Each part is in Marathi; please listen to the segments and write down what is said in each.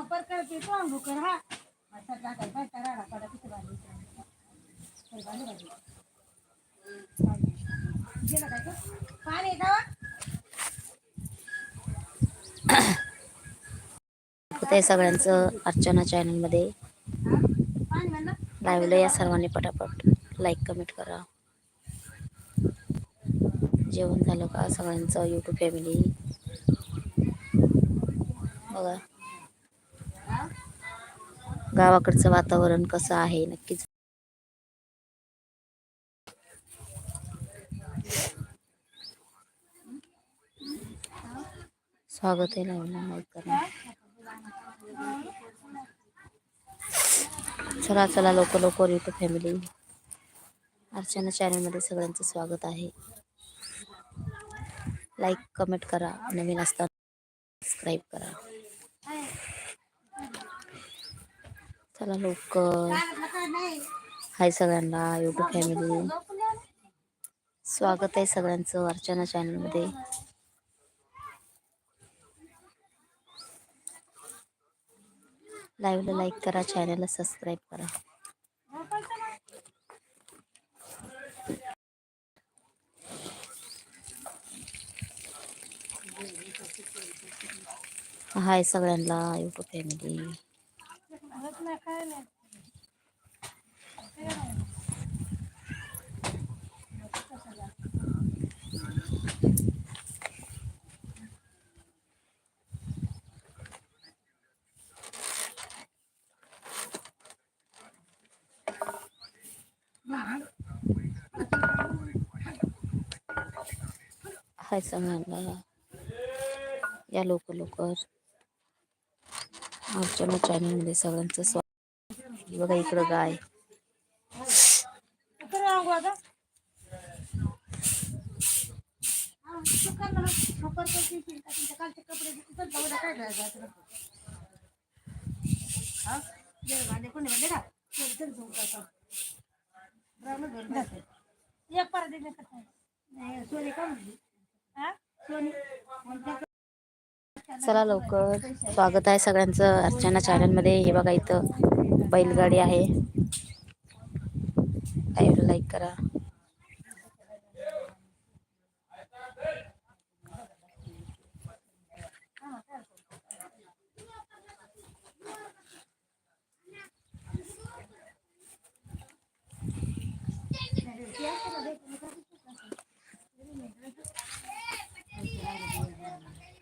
मग पर करते तो अंगू कर हा. आता टाकाय काय राडा पडा किती बांधली बांधली बांधली गेला काय तो? पाणी सगळ्यांचं अर्चना चॅनलमध्ये लाईव्हला या सर्वांनी पटापट. लाईक कमेंट करा. जेवण झालं का सगळ्यांचं? यूट्यूब फॅमिली बघा. गावाकडचं वातावरण कसं आहे? नक्कीच. स्वागत आहे चला चला लवकर लवकर यूट्यूब फॅमिली अर्चना चॅनलमध्ये सगळ्यांचं स्वागत आहे. लाईक कमेंट करा. नवीन असताना सबस्क्राईब करा. चला लवकर. हाय सगळ्यांना यूट्यूब फॅमिली स्वागत आहे सगळ्यांचं अर्चना चॅनलमध्ये लाईव्हला लाईक करा चॅनलला सबस्क्राईब करा. हाय सगळ्यांना युट्यूब फॅमिली होत नाही काय नाही हाय आमच्या या चॅनलमध्ये सगळ्यांचं स्वागत. बघा इकडं गाय. तर आता हा, तू पर कालचे कपडे काय भांडे एक सोनी का सोनी? चला लवकर. स्वागत आहे सगळ्यांचं अर्चना चॅनलमध्ये हे बघा इथं बैलगाडी आहे. लाईक करा.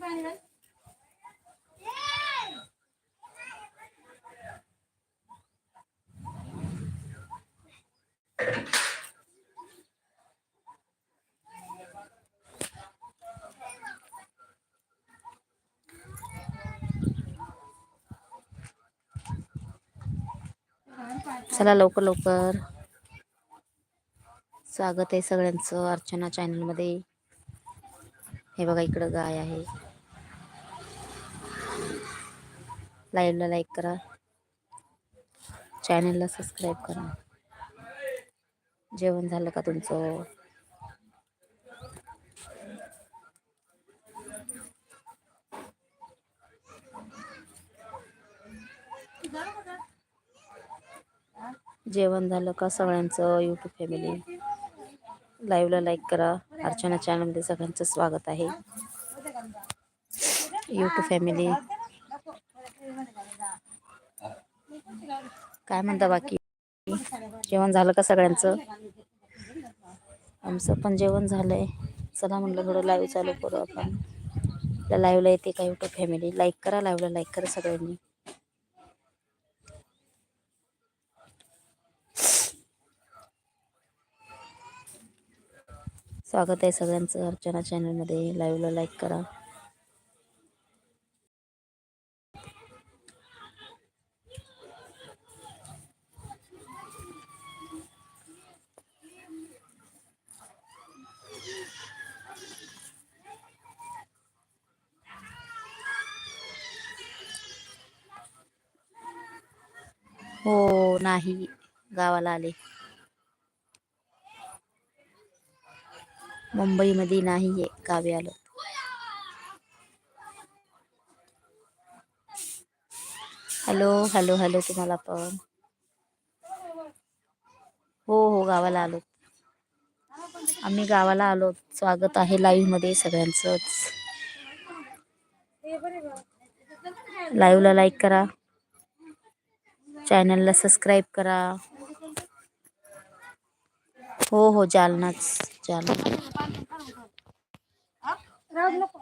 पाणी चला लवकर लवकर. स्वागत आहे सगळ्यांचं अर्चना चॅनलमध्ये. हे बघा इकडं गाय आहे. लाईव्हला लाईक करा. चॅनलला सबस्क्राईब करा. जेवण झालं का तुमचं? जेवण झालं का सगळ्यांचं यूट्यूब फॅमिली लाईव्हला लाईक करा. अर्चना चॅनलमध्ये सगळ्यांचं स्वागत आहे. यूट्यूब फॅमिली काय म्हणता बाकी? जेवण झालं का सगळ्यांचं? आमचं पण जेवण झालंय. चला म्हणलं थोडं लाईव्ह चालू करू आपण. लाईव्हला येते का यूट्यूब फॅमिली लाईक करा लाईव्हला लाईक करा सगळ्यांनी. स्वागत आहे सगळ्यांचं अर्चना चॅनलमध्ये. लाईव्हला लाईक करा. हो नाही. गावाला आले. मुंबईमध्ये नाहीये गावी आलो हॅलो हॅलो हॅलो तुम्हाला पण. हो हो गावाला आलो. आम्ही गावाला आलो. स्वागत आहे लाईव्हमध्ये सगळ्यांचंच. लाईव्हला लाईक करा. चॅनलला सबस्क्राईब करा. हो हो जालनाच. चालू राहू नको.